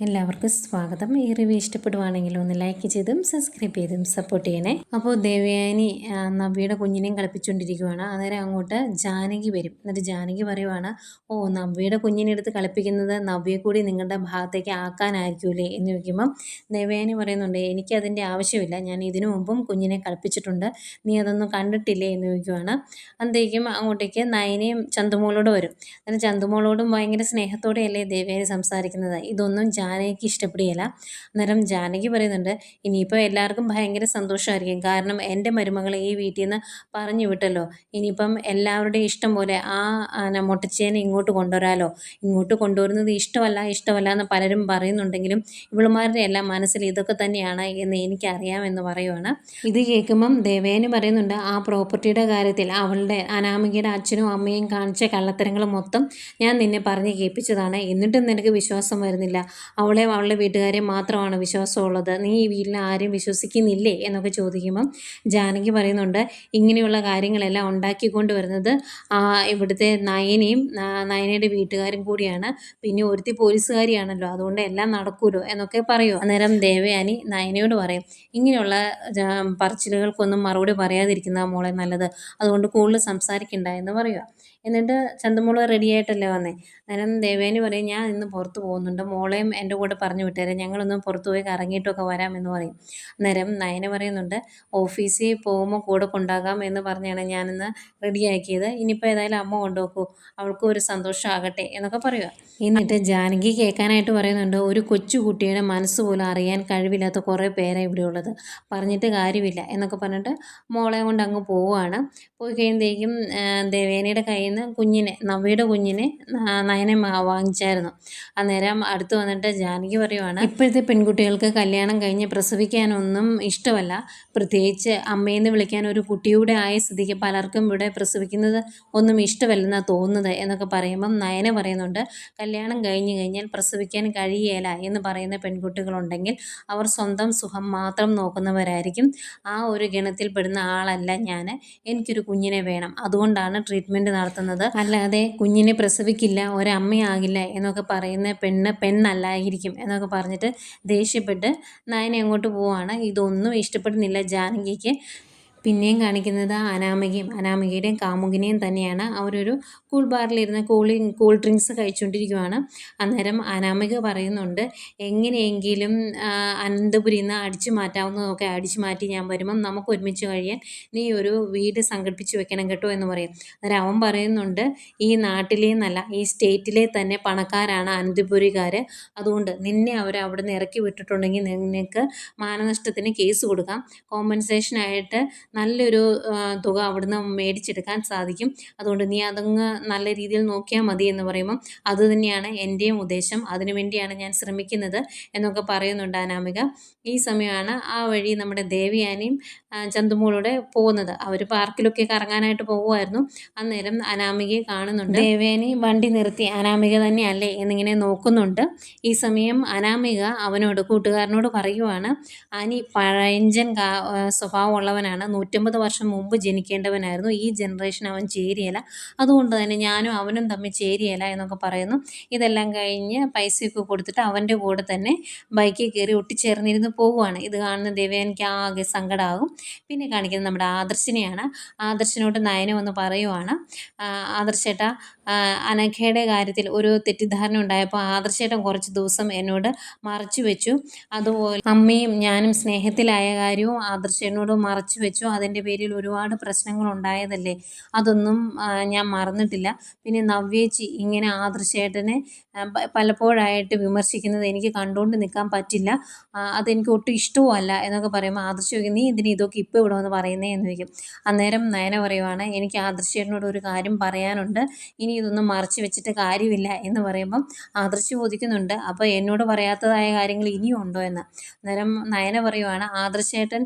എല്ലാവർക്കും സ്വാഗതം. ഈ റിവ്യൂ ഇഷ്ടപ്പെടുവാണെങ്കിൽ ഒന്ന് ലൈക്ക് ചെയ്തും സബ്സ്ക്രൈബ് ചെയ്തും സപ്പോർട്ട് ചെയ്യണേ. അപ്പോൾ ദേവയാനി നവ്യയുടെ കുഞ്ഞിനെയും കളിപ്പിച്ചുകൊണ്ടിരിക്കുവാണ് അന്നേരം അങ്ങോട്ട് ജാനകി വരും. എന്നിട്ട് ജാനകി പറയുവാണ് ഓ നവ്യയുടെ കുഞ്ഞിനെ എടുത്ത് കളിപ്പിക്കുന്നത് നവ്യെ കൂടി നിങ്ങളുടെ ഭാഗത്തേക്ക് ആക്കാനായിരിക്കൂലേ? എന്ന് ചോദിക്കുമ്പം ദേവയാനി പറയുന്നുണ്ട് എനിക്കതിന്റെ ആവശ്യമില്ല. ഞാൻ ഇതിനു മുമ്പും കുഞ്ഞിനെ കളിപ്പിച്ചിട്ടുണ്ട്. നീ അതൊന്നും കണ്ടിട്ടില്ലേ? എന്ന് ചോദിക്കുവാണ്. അന്നേക്കും അങ്ങോട്ടേക്ക് നയനയും ചന്തുമോളോട് വരും. എന്നിട്ട് ചന്തുമോളോടും ഭയങ്കര സ്നേഹത്തോടെയല്ലേ ദേവയാനി സംസാരിക്കുന്നത്? ഇതൊന്നും ജാനകിക്ക് ഇഷ്ടപ്പെടുകയില്ല അന്നേരം ജാനകി പറയുന്നുണ്ട് ഇനിയിപ്പോൾ എല്ലാവർക്കും ഭയങ്കര സന്തോഷമായിരിക്കും കാരണം എന്റെ മരുമകളെ ഈ വീട്ടിൽ നിന്ന് പറഞ്ഞു വിട്ടല്ലോ. ഇനിയിപ്പം എല്ലാവരുടെയും ഇഷ്ടം പോലെ ആ മൊട്ടച്ചേനെ ഇങ്ങോട്ട് കൊണ്ടുവരാലോ. ഇങ്ങോട്ട് കൊണ്ടുവരുന്നത് ഇഷ്ടമല്ല ഇഷ്ടമല്ല എന്ന് പലരും പറയുന്നുണ്ടെങ്കിലും ഇവളുമാരുടെ എല്ലാം മനസ്സിൽ ഇതൊക്കെ തന്നെയാണ് എന്ന് എനിക്കറിയാമെന്ന് പറയുവാണ്. ഇത് കേൾക്കുമ്പം ദേവേന് പറയുന്നുണ്ട് ആ പ്രോപ്പർട്ടിയുടെ കാര്യത്തിൽ അവളുടെ അനാമികയുടെ അച്ഛനും അമ്മയും കാണിച്ച കള്ളത്തരങ്ങൾ മൊത്തം ഞാൻ നിന്നെ പറഞ്ഞ് കേൾപ്പിച്ചതാണ്. എന്നിട്ടും നിനക്ക് വിശ്വാസം വരുന്നില്ല. അവളെ അവളുടെ വീട്ടുകാരെ മാത്രമാണ് വിശ്വാസമുള്ളത്. നീ ഈ വീട്ടിൽ ആരെയും വിശ്വസിക്കുന്നില്ലേ? എന്നൊക്കെ ചോദിക്കുമ്പം ജാനകി പറയുന്നുണ്ട് ഇങ്ങനെയുള്ള കാര്യങ്ങളെല്ലാം ഉണ്ടാക്കിക്കൊണ്ട് വരുന്നത് ഇവിടുത്തെ നയനയും നയനയുടെ വീട്ടുകാരും കൂടിയാണ്. പിന്നെ ഒരുത്തി പോലീസുകാരിയാണല്ലോ അതുകൊണ്ട് എല്ലാം നടക്കൂലോ? എന്നൊക്കെ പറയൂ. അന്നേരം ദേവയാനി നയനയോട് പറയും ഇങ്ങനെയുള്ള പറച്ചിലുകൾക്കൊന്നും മറുപടി പറയാതിരിക്കുന്ന മോളെ നല്ലത്. അതുകൊണ്ട് കൂടുതൽ സംസാരിക്കണ്ട എന്ന് പറയുക എന്നിട്ട് ചന്തമോൾ റെഡിയായിട്ടല്ലേ വന്നേ? അന്നേരം ദേവേനി പറയും ഞാൻ ഇന്ന് പുറത്ത് പോകുന്നുണ്ട്. മോളെയും എന്റെ കൂടെ പറഞ്ഞു വിട്ടേരെ ഞങ്ങളൊന്നും പുറത്തു പോയി കറങ്ങിയിട്ടൊക്കെ വരാമെന്ന് പറയും. അന്നേരം നയന പറയുന്നുണ്ട് ഓഫീസിൽ പോകുമ്പോൾ കൂടെ കൊണ്ടാകാം എന്ന് പറഞ്ഞാണ് ഞാനിന്ന് റെഡിയാക്കിയത്. ഇനിയിപ്പോൾ ഏതായാലും അമ്മ കൊണ്ടുപോക്കൂ അവൾക്കും ഒരു സന്തോഷമാകട്ടെ എന്നൊക്കെ പറയുക. എന്നിട്ട് ജാനകി കേൾക്കാനായിട്ട് പറയുന്നുണ്ട് ഒരു കൊച്ചുകുട്ടിയുടെ മനസ്സ് പോലും അറിയാൻ കഴിവില്ലാത്ത കുറേ പേരാണ് ഇവിടെ ഉള്ളത്. പറഞ്ഞിട്ട് കാര്യമില്ല എന്നൊക്കെ പറഞ്ഞിട്ട് മോളെ കൊണ്ട് അങ്ങ് പോവുകയാണ്. പോയി കഴിയുമ്പോഴേക്കും ദേവേനയുടെ കയ്യിൽ നിന്ന് കുഞ്ഞിനെ നവ്യയുടെ കുഞ്ഞിനെ നയനെ വാങ്ങിച്ചായിരുന്നു. അന്നേരം അടുത്ത് വന്നിട്ട് ജാനകി പറയുവാണ് ഇപ്പോഴത്തെ പെൺകുട്ടികൾക്ക് കല്യാണം കഴിഞ്ഞ് പ്രസവിക്കാനൊന്നും ഇഷ്ടമല്ല. പ്രത്യേകിച്ച് അമ്മയെന്ന് വിളിക്കാൻ ഒരു കുട്ടിയുടെ ആയ സ്ഥിതിക്ക് പലർക്കും ഇവിടെ പ്രസവിക്കുന്നത് ഒന്നും ഇഷ്ടമല്ലെന്നാണ് തോന്നുന്നത് എന്നൊക്കെ പറയുമ്പം നയന പറയുന്നുണ്ട്. കല്യാണം കഴിഞ്ഞ് കഴിഞ്ഞാൽ പ്രസവിക്കാൻ കഴിയേല എന്ന് പറയുന്ന പെൺകുട്ടികളുണ്ടെങ്കിൽ അവർ സ്വന്തം സുഖം മാത്രം നോക്കുന്നവരായിരിക്കും. ആ ഒരു ഗണത്തിൽപ്പെടുന്ന ആളല്ല ഞാൻ എനിക്കൊരു കുഞ്ഞിനെ വേണം. അതുകൊണ്ടാണ് ട്രീറ്റ്മെന്റ് നടത്തുന്നത്. അല്ലാതെ കുഞ്ഞിനെ പ്രസവിക്കില്ല ഒരമ്മയാകില്ല എന്നൊക്കെ പറയുന്ന പെണ്ണ് പെണ്ണല്ലായിരിക്കും എന്നൊക്കെ പറഞ്ഞിട്ട് ദേഷ്യപ്പെട്ട് നയനെ അങ്ങോട്ട് പോവാണ്. ഇതൊന്നും ഇഷ്ടപ്പെടുന്നില്ല ജാനകിക്ക്. പിന്നെയും കാണിക്കുന്നത് അനാമികയും അനാമികയുടെയും കാമുകിനെയും തന്നെയാണ്. അവരൊരു കൂൾ ബാറിലിരുന്ന് കൂളിങ് കൂൾ ഡ്രിങ്ക്സ് കഴിച്ചുകൊണ്ടിരിക്കുവാണ്. അന്നേരം അനാമിക പറയുന്നുണ്ട് എങ്ങനെയെങ്കിലും അനന്തപുരിയിൽ നിന്ന് അടിച്ചു മാറ്റാവുന്നതൊക്കെ അടിച്ചു മാറ്റി ഞാൻ വരുമ്പം നമുക്ക് ഒരുമിച്ച് കഴിയാൻ നീ ഒരു വീട് സംഘടിപ്പിച്ച് വെക്കണം കേട്ടോ എന്ന് പറയും. അന്നേരം അവൻ പറയുന്നുണ്ട് ഈ നാട്ടിലെ എന്നല്ല ഈ സ്റ്റേറ്റിലെ തന്നെ പണക്കാരാണ് അനന്തപുരിക്കാർ അതുകൊണ്ട് നിന്നെ അവർ അവിടെ നിന്ന് ഇറക്കി വിട്ടിട്ടുണ്ടെങ്കിൽ നിനക്ക് മാനനഷ്ടത്തിന് കേസ് കൊടുക്കാം. കോമ്പൻസേഷനായിട്ട് നല്ലൊരു തുക അവിടുന്ന് മേടിച്ചെടുക്കാൻ സാധിക്കും. അതുകൊണ്ട് നീ അതങ്ങ് നല്ല രീതിയിൽ നോക്കിയാൽ മതി എന്ന് പറയുമ്പം അതുതന്നെയാണ് എന്റെയും ഉദ്ദേശം. അതിനുവേണ്ടിയാണ് ഞാൻ ശ്രമിക്കുന്നത് എന്നൊക്കെ പറയുന്നുണ്ട് അനാമിക. ഈ സമയമാണ് ആ വഴി നമ്മുടെ ദേവിയാനിയും ചന്തുമോളൂടെ പോകുന്നത്. അവർ പാർക്കിലൊക്കെ കറങ്ങാനായിട്ട് പോകുമായിരുന്നു അന്നേരം അനാമികയെ കാണുന്നുണ്ട്. ദേവേനെ വണ്ടി നിർത്തി അനാമിക തന്നെയല്ലേ എന്നിങ്ങനെ നോക്കുന്നുണ്ട്. ഈ സമയം അനാമിക അവനോട് കൂട്ടുകാരനോട് പറയുവാണ് അനി പഴഞ്ചൻ സ്വഭാവമുള്ളവനാണ്. നൂറ്റമ്പത് വർഷം മുമ്പ് ജനിക്കേണ്ടവനായിരുന്നു. ഈ ജനറേഷൻ അവൻ ചേരിയല്ല അതുകൊണ്ട് തന്നെ ഞാനും അവനും തമ്മിൽ ചേരിയല്ല എന്നൊക്കെ പറയുന്നു. ഇതെല്ലാം കഴിഞ്ഞ് പൈസയൊക്കെ കൊടുത്തിട്ട് അവന്റെ കൂടെ തന്നെ ബൈക്കിൽ കയറി ഒട്ടിച്ചേർന്നിരുന്ന് പോവുകയാണ്. ഇത് കാണുന്ന ദേവേനയ്ക്ക് ആകെ സങ്കടമാകും പിന്നെ കാണിക്കുന്നത് നമ്മുടെ ആദർശിനെയാണ്. ആദർശിനോട് നയനം എന്ന് പറയുവാണ്. ആദർശേട്ട അനഘയുടെ കാര്യത്തിൽ ഒരു തെറ്റിദ്ധാരണ ഉണ്ടായപ്പോൾ ആദർശേട്ടൻ കുറച്ച് ദിവസം എന്നോട് മറച്ചു വെച്ചു. അതുപോലെ അമ്മയും ഞാനും സ്നേഹത്തിലായ കാര്യവും ആദർശേട്ടനോട് മറച്ചു വെച്ചു. അതിന്റെ പേരിൽ ഒരുപാട് പ്രശ്നങ്ങൾ ഉണ്ടായതല്ലേ അതൊന്നും ഞാൻ മറന്നിട്ടില്ല. പിന്നെ നവ്യേച്ചി ഇങ്ങനെ ആദർശേട്ടനെ പലപ്പോഴായിട്ട് വിമർശിക്കുന്നത് എനിക്ക് കണ്ടുകൊണ്ട് നിൽക്കാൻ പറ്റില്ല. അതെനിക്ക് ഒട്ടും ഇഷ്ടവും അല്ല എന്നൊക്കെ പറയുമ്പോൾ ആദർശ നീ ഇതിന് ഇതൊക്കെ ഇപ്പോൾ ഇവിടെ വന്ന് പറയുന്നേ? എന്ന് ചോദിക്കും. അന്നേരം നയന പറയുവാണ് എനിക്ക് ആദർശേട്ടനോട് ഒരു കാര്യം പറയാനുണ്ട്. ഇനി ഇതൊന്നും മറച്ചു വെച്ചിട്ട് കാര്യമില്ല. എന്ന് പറയുമ്പം ആദർശ് ചോദിക്കുന്നുണ്ട് അപ്പോൾ എന്നോട് പറയാത്തതായ കാര്യങ്ങൾ ഇനിയും ഉണ്ടോ? എന്ന്. അന്നേരം നയന പറയുവാണ് ആദർശേട്ടൻ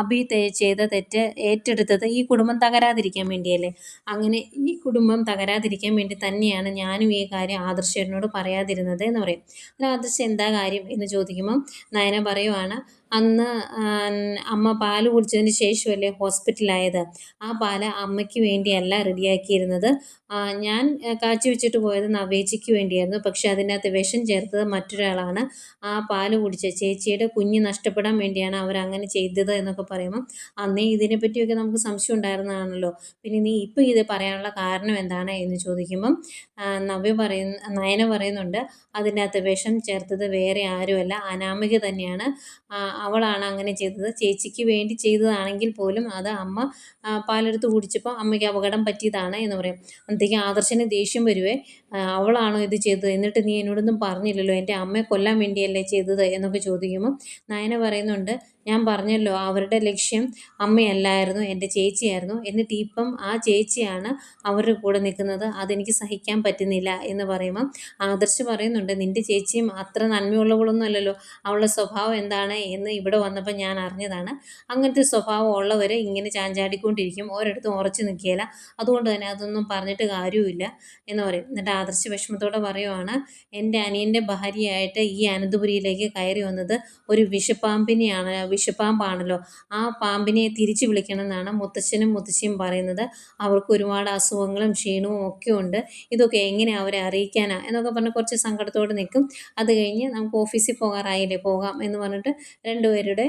അഭി ചെയ്ത തെറ്റ് ഏറ്റെടുത്തത് ഈ കുടുംബം തകരാതിരിക്കാൻ വേണ്ടിയല്ലേ? അങ്ങനെ ഈ കുടുംബം തകരാതിരിക്കാൻ വേണ്ടി തന്നെയാണ് ഞാനും ഈ കാര്യം ആദർശനോട് പറയാതിരുന്നത് എന്ന് പറയും. ആദർശ എന്താ കാര്യം എന്ന് ചോദിക്കുമ്പം നയന പറയുവാണ് അന്ന് അമ്മ പാൽ കുടിച്ചതിന് ശേഷമല്ലേ ഹോസ്പിറ്റലായത്? ആ പാൽ അമ്മയ്ക്ക് വേണ്ടിയല്ല റെഡിയാക്കിയിരുന്നത്. ഞാൻ കാച്ചി വെച്ചിട്ട് പോയത് നവേച്ചിക്ക് വേണ്ടിയായിരുന്നു. പക്ഷെ അതിനകത്ത് വിഷം ചേർത്തത് മറ്റൊരാളാണ്. ആ പാൽ കുടിച്ച ചേച്ചിയുടെ കുഞ്ഞ് നഷ്ടപ്പെടാൻ വേണ്ടിയാണ് അവർ അങ്ങനെ ചെയ്തത് എന്നൊക്കെ പറയുമ്പം അന്നേ ഇതിനെപ്പറ്റിയൊക്കെ നമുക്ക് സംശയം ഉണ്ടായിരുന്നതാണല്ലോ. പിന്നെ നീ ഇപ്പം ഇത് പറയാനുള്ള കാരണം എന്താണ് എന്ന് ചോദിക്കുമ്പം നവ്യ പറയുന്ന നയന പറയുന്നുണ്ട് അതിനകത്ത് വിഷം ചേർത്തത് വേറെ ആരുമല്ല അനാമിക തന്നെയാണ്. അവളാണ് അങ്ങനെ ചെയ്തത്. ചേച്ചിക്ക് വേണ്ടി ചെയ്തതാണെങ്കിൽ പോലും അത് അമ്മ പാലെടുത്ത് കുടിച്ചപ്പോൾ അമ്മയ്ക്ക് അപകടം പറ്റിയതാണ് എന്ന് പറയും. അന്നത്തേക്ക് ആദർശന് ദേഷ്യം വരുവേ. അവളാണോ ഇത് ചെയ്തത്? എന്നിട്ട് നീ എന്നോടൊന്നും പറഞ്ഞില്ലല്ലോ? എന്റെ അമ്മയെ കൊല്ലാൻ വേണ്ടിയല്ലേ ചെയ്തത്? എന്നൊക്കെ ചോദിക്കുമ്പോൾ നയന പറയുന്നുണ്ട് ഞാൻ പറഞ്ഞല്ലോ അവരുടെ ലക്ഷ്യം അമ്മയല്ലായിരുന്നു എന്റെ ചേച്ചിയായിരുന്നു. എന്നിട്ട് ഇപ്പം ആ ചേച്ചിയാണ് അവരുടെ കൂടെ നിൽക്കുന്നത്. അതെനിക്ക് സഹിക്കാൻ പറ്റുന്നില്ല എന്ന് പറയുമ്പം ആദർശ് പറയുന്നുണ്ട് നിന്റെ ചേച്ചിയും അത്ര നന്മയുള്ളവളൊന്നും അല്ലല്ലോ അവളുടെ സ്വഭാവം എന്താണ്? എന്ന് ഇവിടെ വന്നപ്പോൾ ഞാൻ അറിഞ്ഞതാണ്. അങ്ങനത്തെ സ്വഭാവം ഉള്ളവർ ഇങ്ങനെ ചാഞ്ചാടിക്കൊണ്ടിരിക്കും. ഓരോരുത്തും ഉറച്ചു നിൽക്കുകയില്ല. അതുകൊണ്ട് തന്നെ അതൊന്നും പറഞ്ഞിട്ട് കാര്യവുമില്ല എന്ന് പറയും. എന്നിട്ട് ആദർശ് വിഷമത്തോടെ പറയുവാണ് എന്റെ അനിയന്റെ ഭാര്യയായിട്ട് ഈ അനന്തപുരിയിലേക്ക് കയറി വന്നത് ഒരു വിഷപ്പാമ്പിനെയാണ്. വിഷപ്പാമ്പാണല്ലോ ആ പാമ്പിനെ തിരിച്ചു വിളിക്കണമെന്നാണ് മുത്തച്ഛനും മുത്തശ്ശിയും പറയുന്നത്. അവർക്ക് ഒരുപാട് അസുഖങ്ങളും ക്ഷീണവും ഒക്കെ ഉണ്ട്. ഇതൊക്കെ എങ്ങനെ അവരെ അറിയിക്കാനാ? എന്നൊക്കെ പറഞ്ഞ് കുറച്ച് സങ്കടത്തോടെ നിൽക്കും. അത് കഴിഞ്ഞ് നമുക്ക് ഓഫീസിൽ പോകാറായില്ലേ? പോകാം എന്ന് പറഞ്ഞിട്ട് രണ്ടുപേരുടെ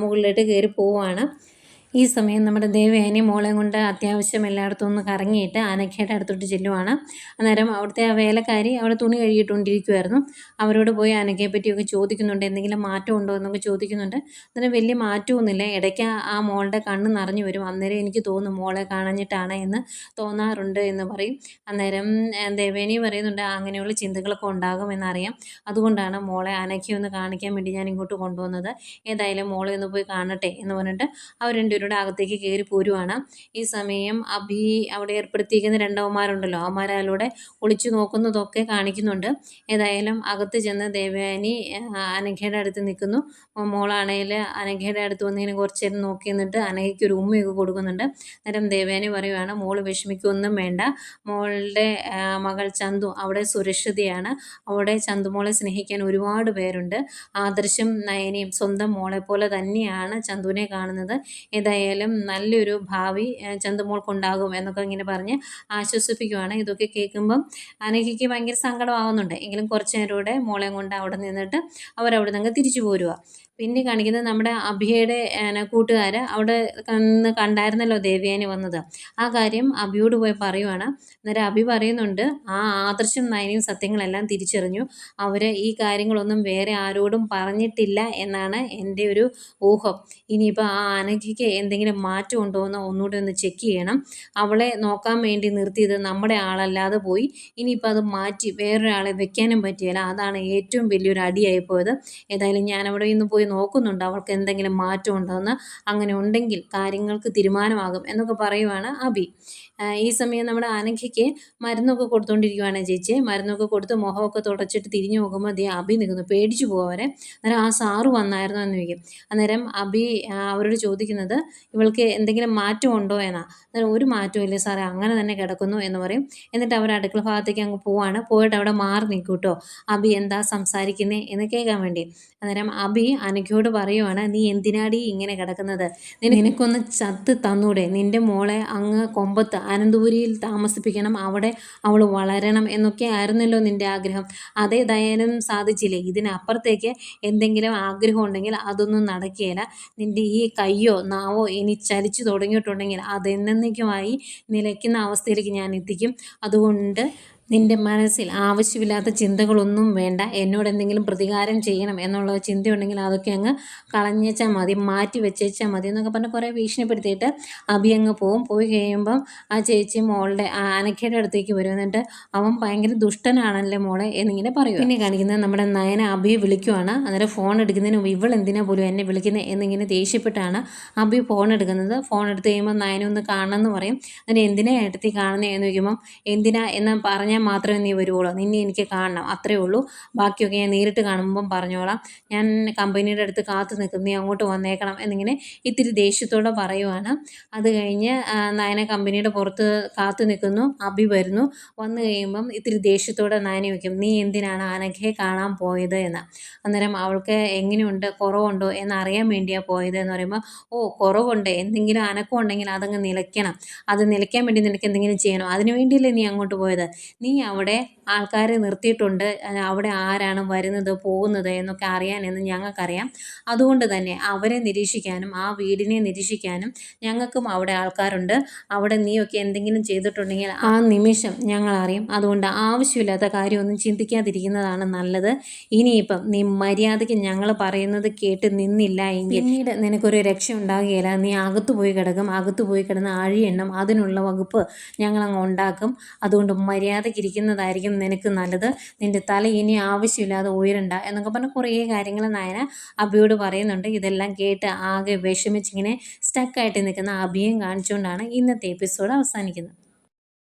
മുകളിലോട്ട് കയറി പോവുകയാണ്. ഈ സമയം നമ്മുടെ ദേവയാനി മോളെയും കൊണ്ട് അത്യാവശ്യം എല്ലായിടത്തും ഒന്ന് കറങ്ങിയിട്ട് ആനക്കയുടെ അടുത്തോട്ട് ചെല്ലുവാണ്. അന്നേരം അവിടുത്തെ ആ വേലക്കാരി അവിടെ തുണി കഴുകിയിട്ടുകൊണ്ടിരിക്കുമായിരുന്നു അവരോട് പോയി ആനക്കയെ പറ്റിയൊക്കെ ചോദിക്കുന്നുണ്ട്. എന്തെങ്കിലും മാറ്റം ഉണ്ടോ എന്നൊക്കെ ചോദിക്കുന്നുണ്ട്. അന്നേരം വലിയ മാറ്റമൊന്നുമില്ല ഇടയ്ക്ക് ആ മോളുടെ കണ്ണ് നിറഞ്ഞു വരും. അന്നേരം എനിക്ക് തോന്നും മോളെ കാണഞ്ഞിട്ടാണ് എന്ന് തോന്നാറുണ്ട് എന്ന് പറയും. അന്നേരം ദേവേനി പറയുന്നുണ്ട് അങ്ങനെയുള്ള ചിന്തകളൊക്കെ ഉണ്ടാകുമെന്നറിയാം. അതുകൊണ്ടാണ് മോളെ ആനക്കയൊന്ന് കാണിക്കാൻ വേണ്ടി ഞാൻ ഇങ്ങോട്ട് കൊണ്ടുവന്നത്. ഏതായാലും മോളെ ഒന്ന് പോയി കാണട്ടെ എന്ന് പറഞ്ഞിട്ട് അവർ ഇവരുടെ അകത്തേക്ക് കയറി പോരുവാണ്. ഈ സമയം അഭി അവിടെ ഏർപ്പെടുത്തിയിരിക്കുന്ന രണ്ടവന്മാരുണ്ടല്ലോ. അവന്മാരതിലൂടെ ഒളിച്ചു നോക്കുന്നതൊക്കെ കാണിക്കുന്നുണ്ട്. ഏതായാലും അകത്ത് ചെന്ന് ദേവയാനി അനഘയുടെ അടുത്ത് നിൽക്കുന്നു. മോളാണെങ്കിൽ അനഘയുടെ അടുത്ത് വന്നിങ്ങനെ കുറച്ച് നേരം നോക്കി നിന്നിട്ട് അനഘയ്ക്ക് ഒരു ഉമ്മയൊക്കെ കൊടുക്കുന്നുണ്ട്. അന്നേരം ദേവയാനി പറയുവാണ് മോൾ വിഷമിക്കൊന്നും വേണ്ട. മോളുടെ മകൾ ചന്തു അവിടെ സുരക്ഷിതയാണ്. അവിടെ ചന്തുമോളെ സ്നേഹിക്കാൻ ഒരുപാട് പേരുണ്ട്. ആദർശം നയനയും സ്വന്തം മോളെ പോലെ തന്നെയാണ് ചന്തുവിനെ കാണുന്നത്. ഏതായാലും എന്തായാലും നല്ലൊരു ഭാവി ചന്തുമോൾക്കുണ്ടാകും എന്നൊക്കെ ഇങ്ങനെ പറഞ്ഞ് ആശ്വസിപ്പിക്കുവാണ്. ഇതൊക്കെ കേൾക്കുമ്പം അനഘയ്ക്ക് ഭയങ്കര സങ്കടമാകുന്നുണ്ട് എങ്കിലും കുറച്ച് നേരൂടെ മോളെ കൊണ്ട് അവിടെ നിന്നിട്ട് അവരവിടെ നിന്ന് തിരിച്ചു പോരുക പിന്നെ കാണിക്കുന്നത് നമ്മുടെ അഭിയുടെ കൂട്ടുകാർ അവിടെ നിന്ന് കണ്ടായിരുന്നല്ലോ ദേവ്യാനി വന്നത്. ആ കാര്യം അഭിയോട് പോയി പറയുവാണ്. അന്നേരം അഭി പറയുന്നുണ്ട് ആ ആദർശം നയനയും സത്യങ്ങളെല്ലാം തിരിച്ചറിഞ്ഞു. അവർ ഈ കാര്യങ്ങളൊന്നും വേറെ ആരോടും പറഞ്ഞിട്ടില്ല എന്നാണ് എന്റെ ഒരു ഊഹം. ഇനിയിപ്പോൾ ആ അനഘയ്ക്ക് എന്തെങ്കിലും മാറ്റം ഉണ്ടോ എന്ന് ഒന്നുകൂടി ഒന്ന് ചെക്ക് ചെയ്യണം. അവളെ നോക്കാൻ വേണ്ടി നിർത്തിയത് നമ്മുടെ ആളല്ലാതെ പോയി. ഇനിയിപ്പോൾ അത് മാറ്റി വേറൊരാളെ വെക്കാനും പറ്റിയല്ല. അതാണ് ഏറ്റവും വലിയൊരു അടിയായി പോയത്. ഏതായാലും ഞാൻ അവിടെ ഇന്ന് പോയി നോക്കുന്നുണ്ട് അവൾക്ക് എന്തെങ്കിലും മാറ്റം ഉണ്ടോ എന്ന്. അങ്ങനെ ഉണ്ടെങ്കിൽ കാര്യങ്ങൾക്ക് തീരുമാനമാകും എന്നൊക്കെ പറയുവാണ് അബി. ഈ സമയം നമ്മുടെ അനഘയ്ക്ക് മരുന്നൊക്കെ കൊടുത്തുകൊണ്ടിരിക്കുവാണ് ചേച്ചി. മരുന്നൊക്കെ കൊടുത്ത് മുഖമൊക്കെ തുടച്ചിട്ട് തിരിഞ്ഞു നോക്കുമ്പോൾ അതേ അബി നിൽക്കുന്നു പേടിച്ചു പോകാവരെ അന്നേരം ആ സാറ് വന്നായിരുന്നു എന്ന് ചോദിക്കും. അന്നേരം അബി അവരോട് ചോദിക്കുന്നത് ഇവൾക്ക് എന്തെങ്കിലും മാറ്റം ഉണ്ടോ എന്നാ. അന്നേരം ഒരു മാറ്റവും ഇല്ല സാറേ അങ്ങനെ തന്നെ കിടക്കുന്നു എന്ന് പറയും. എന്നിട്ട് അവർ അടുക്കള ഭാഗത്തേക്ക് അങ്ങ് പോവാണ്. പോയിട്ട് അവിടെ മാറി നിൽക്കൂട്ടോ അബി എന്താ സംസാരിക്കുന്നേ എന്ന് കേൾക്കാൻ വേണ്ടി. അന്നേരം അബി അനഘയോട് പറയുവാണ് നീ എന്തിനാടി ഇങ്ങനെ കിടക്കുന്നത്? നിനക്കൊന്ന് ചത്ത് തന്നൂടെ. നിന്റെ മോളെ അങ്ങ് കൊമ്പത്ത് അനന്തപുരിയിൽ താമസിപ്പിക്കണം അവിടെ അവൾ വളരണം എന്നൊക്കെ ആയിരുന്നല്ലോ നിന്റെ ആഗ്രഹം. അതേതായാലും സാധിച്ചില്ലേ? ഇതിനപ്പുറത്തേക്ക് എന്തെങ്കിലും ആഗ്രഹം ഉണ്ടെങ്കിൽ അതൊന്നും നടക്കുകയില്ല. നിന്റെ ഈ കയ്യോ നാവോ ഇനി ചലിച്ചു തുടങ്ങിയിട്ടുണ്ടെങ്കിൽ അതെന്നേക്കുമായി നിലയ്ക്കുന്ന അവസ്ഥയിലേക്ക് ഞാൻ എത്തിക്കും. അതുകൊണ്ട് നിന്റെ മനസ്സിൽ ആവശ്യമില്ലാത്ത ചിന്തകളൊന്നും വേണ്ട. എന്നോട് എന്തെങ്കിലും പ്രതികാരം ചെയ്യണം എന്നുള്ള ചിന്തയുണ്ടെങ്കിൽ അതൊക്കെ അങ്ങ് കളഞ്ഞേച്ചാൽ മതി മാറ്റി വെച്ചേച്ചാൽ മതി എന്നൊക്കെ പറഞ്ഞ് കുറേ ഭീഷണിപ്പെടുത്തിയിട്ട് അഭി അങ്ങ് പോവും. പോയി കഴിയുമ്പം ആ ചേച്ചി മോളുടെ അനക്കയുടെ അടുത്തേക്ക് വരും. എന്നിട്ട് അവൻ ഭയങ്കര ദുഷ്ടനാണല്ലേ മോളെ എന്നിങ്ങനെ പറയും പിന്നെ കാണിക്കുന്നത് നമ്മുടെ നയന അഭിയെ വിളിക്കുവാണ്. അന്നേരം ഫോൺ എടുക്കുന്നതിന് മുമ്പ് ഇവൾ എന്തിനാ പോലും എന്നെ വിളിക്കുന്നത് എന്നിങ്ങനെ ദേഷ്യപ്പെട്ടാണ് അഭി ഫോൺ എടുക്കുന്നത്. ഫോൺ എടുത്ത് കഴിയുമ്പോൾ നയന ഒന്ന് കാണണമെന്ന് പറയും. അതിന് എന്തിനാ എടുത്തി കാണുന്നത് എന്ന് ചോദിക്കുമ്പം എന്തിനാ എന്ന് പറഞ്ഞാൽ മാത്രമേ നീ വരുവുള്ളൂ നിന്നെ എനിക്ക് കാണണം. അത്രേ ഉള്ളൂ. ബാക്കിയൊക്കെ ഞാൻ നേരിട്ട് കാണുമ്പം പറഞ്ഞോളാം. ഞാൻ കമ്പനിയുടെ അടുത്ത് കാത്തു നിൽക്കും നീ അങ്ങോട്ട് വന്നേക്കണം എന്നിങ്ങനെ ഇത്തിരി ദേഷ്യത്തോടെ പറയുവാണ്. അത് കഴിഞ്ഞ് നയന കമ്പനിയുടെ പുറത്ത് കാത്തു നിൽക്കുന്നു. അബി വരുന്നു. വന്നു കഴിയുമ്പം ഇത്തിരി ദേഷ്യത്തോടെ നയന വയ്ക്കും നീ എന്തിനാണ് അനഘയെ കാണാൻ പോയത്? എന്ന്. അന്നേരം അവൾക്ക് എങ്ങനെയുണ്ട്? കുറവുണ്ടോ? എന്നറിയാൻ വേണ്ടിയാണ് പോയത് എന്ന് പറയുമ്പോൾ ഓ കുറവുണ്ട്. എന്തെങ്കിലും അനക്കം ഉണ്ടെങ്കിൽ അതങ്ങ് നിലയ്ക്കണം. അത് നിലയ്ക്കാൻ വേണ്ടി നിനക്ക് എന്തെങ്കിലും ചെയ്യണം. അതിനു വേണ്ടിയല്ലേ നീ അങ്ങോട്ട് പോയത്? നീ അവിടെ ആൾക്കാരെ നിർത്തിയിട്ടുണ്ട്. അവിടെ ആരാണ് വരുന്നത് പോകുന്നത് എന്നൊക്കെ അറിയാനെന്ന് ഞങ്ങൾക്കറിയാം. അതുകൊണ്ട് തന്നെ അവരെ നിരീക്ഷിക്കാനും ആ വീടിനെ നിരീക്ഷിക്കാനും ഞങ്ങൾക്കും അവിടെ ആൾക്കാരുണ്ട്. അവിടെ നീയൊക്കെ എന്തെങ്കിലും ചെയ്തിട്ടുണ്ടെങ്കിൽ ആ നിമിഷം ഞങ്ങൾ അറിയും അതുകൊണ്ട് ആവശ്യമില്ലാത്ത കാര്യമൊന്നും ചിന്തിക്കാതിരിക്കുന്നതാണ് നല്ലത്. ഇനിയിപ്പം നീ മര്യാദയ്ക്ക് ഞങ്ങൾ പറയുന്നത് കേട്ട് നിന്നില്ല എങ്കിൽ പിന്നീട് നിനക്കൊരു രക്ഷ ഉണ്ടാകുകയില്ല. നീ അകത്തു പോയി കിടക്കും. അകത്തു പോയി കിടന്ന് അഴിയെണ്ണം. അതിനുള്ള വകുപ്പ് ഞങ്ങളങ്ങ് ഉണ്ടാക്കും. അതുകൊണ്ട് മര്യാദയ്ക്ക് ഇരിക്കുന്നതായിരിക്കും നിനക്ക് നല്ലത്. നിന്റെ തല ഇനി ആവശ്യമില്ലാതെ ഉയരണ്ട എന്നൊക്കെ പറഞ്ഞ് കുറേ കാര്യങ്ങൾ നായന അബിയോട് പറയുന്നുണ്ട്. ഇതെല്ലാം കേട്ട് ആകെ വിഷമിച്ചിങ്ങനെ സ്റ്റക്കായിട്ട് നിൽക്കുന്ന അബിയും കാണിച്ചുകൊണ്ടാണ് ഇന്നത്തെ എപ്പിസോഡ് അവസാനിക്കുന്നത്.